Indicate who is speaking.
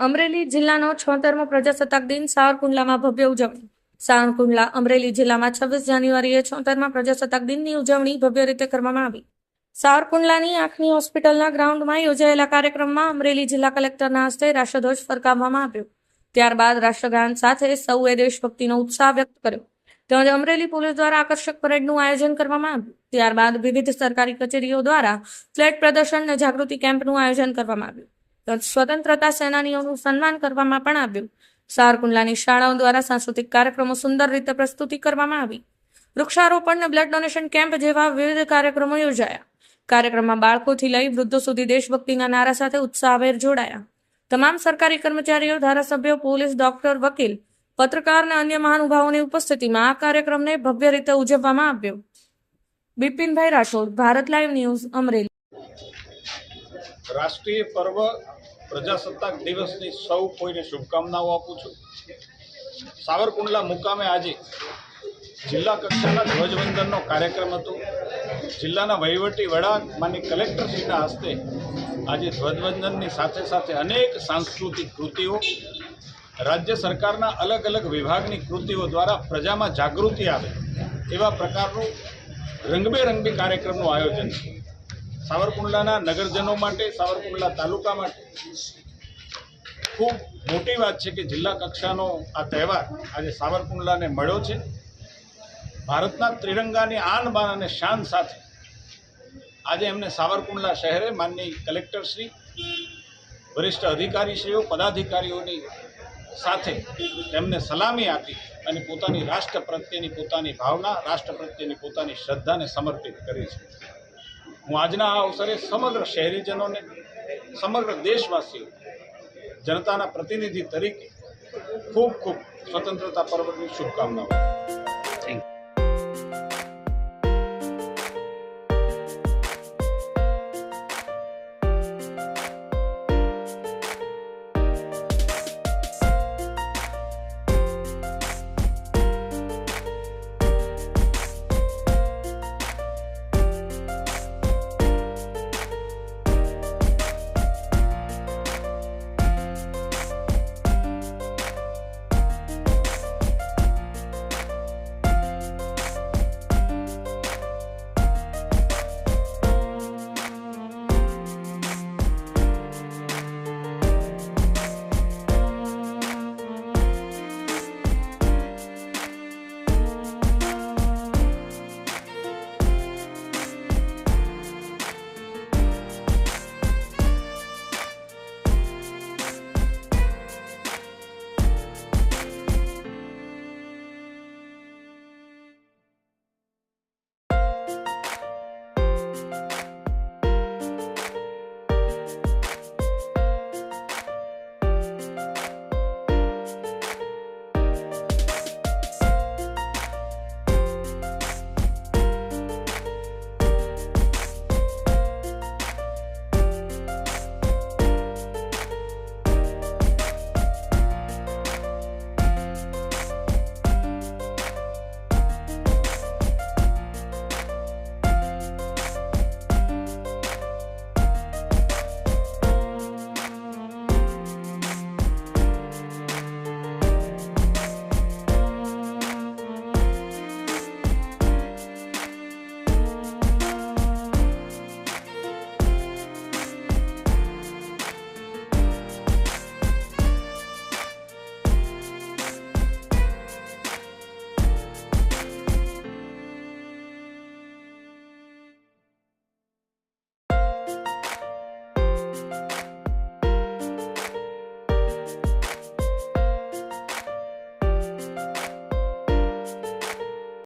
Speaker 1: અમરેલી જિલ્લાનો છોતેરમો પ્રજાસત્તાક દિન સાવરકુંડલામાં ભવ્ય ઉજવણી. સાવરકુંડલા અમરેલી જિલ્લામાં છવ્વીસ જાન્યુઆરીએ છોતેરમા પ્રજાસત્તાક દિનની ઉજવણી ભવ્ય રીતે કરવામાં આવી. સાવરકુંડલાની આંખની હોસ્પિટલના ગ્રાઉન્ડમાં યોજાયેલા કાર્યક્રમમાં અમરેલી જિલ્લા કલેક્ટરના હસ્તે રાષ્ટ્રધ્વજ ફરકાવવામાં આવ્યો. ત્યારબાદ રાષ્ટ્રગાન સાથે સૌએ દેશભક્તિનો ઉત્સાહ વ્યક્ત કર્યો. તેમજ અમરેલી પોલીસ દ્વારા આકર્ષક પરેડનું આયોજન કરવામાં આવ્યું. ત્યારબાદ વિવિધ સરકારી કચેરીઓ દ્વારા ફ્લેટ પ્રદર્શન અને જાગૃતિ કેમ્પનું આયોજન કરવામાં આવ્યું. સ્વતંત્રતા સેનાનીઓનું સન્માન કરવામાં પણ આવ્યું. સારકુંડલાની શાળાઓ દ્વારા સાંસ્કૃતિક કાર્યક્રમો સુંદર રીતે પ્રસ્તુતિ કરવામાં આવી. વૃક્ષારોપણ અને બ્લડ ડોનેશન કેમ્પ જેવા વિવિધ કાર્યક્રમો યોજાયા. કાર્યક્રમમાં બાળકોથી લઈ વૃદ્ધો સુધી દેશભક્તિના નારા સાથે ઉત્સાહભેર જોડાયા. તમામ સરકારી કર્મચારીઓ, ધારાસભ્યો, પોલીસ ડોક્ટર વકીલ, પત્રકાર અને અન્ય મહાનુભાવોની ઉપસ્થિતિમાં આ કાર્યક્રમને ભવ્ય રીતે ઉજવવામાં આવ્યો. Bipinbhai Rathod, Bharat live news Amreli.
Speaker 2: રાષ્ટ્રીય પર્વ પ્રજાસત્તાક દિવસની સૌ કોઈને શુભકામનાઓ આપું છું. સાવરકુંડલા મુકામે આજે જિલ્લા કક્ષાના ધ્વજવંદનનો કાર્યક્રમ હતો. જિલ્લાના વહીવટી વડા માની કલેક્ટરશ્રીના હસ્તે આજે ધ્વજવંદનની સાથે સાથે અનેક સાંસ્કૃતિક કૃતિઓ, રાજ્ય સરકારના અલગ અલગ વિભાગની કૃતિઓ દ્વારા પ્રજામાં જાગૃતિ આવે એવા પ્રકારનું રંગબેરંગી કાર્યક્રમનું આયોજન છે. સાવરકુંડલાના નગરજનો માટે, સાવરકુંડલા તાલુકા માટે ખૂબ મોટી વાત છે કે જિલ્લા કક્ષાનો આ તહેવાર આજે સાવરકુંડલાને મળ્યો છે. ભારતના ત્રિરંગાની આન બાન અને શાન સાથે આજે એમને સાવરકુંડલા શહેરે માનનીય કલેક્ટરશ્રી વરિષ્ઠ અધિકારીશ્રીઓ, પદાધિકારીઓની સાથે તેમને સલામી આપી અને પોતાની રાષ્ટ્ર પ્રત્યેની પોતાની ભાવના, રાષ્ટ્ર પ્રત્યેની પોતાની શ્રદ્ધાને સમર્પિત કરી છે. હું આજના આ અવસરે સમગ્ર શહેરીજનોને, સમગ્ર દેશવાસીઓ, જનતાના પ્રતિનિધિ તરીકે ખૂબ ખૂબ સ્વતંત્રતા પર્વની શુભકામનાઓ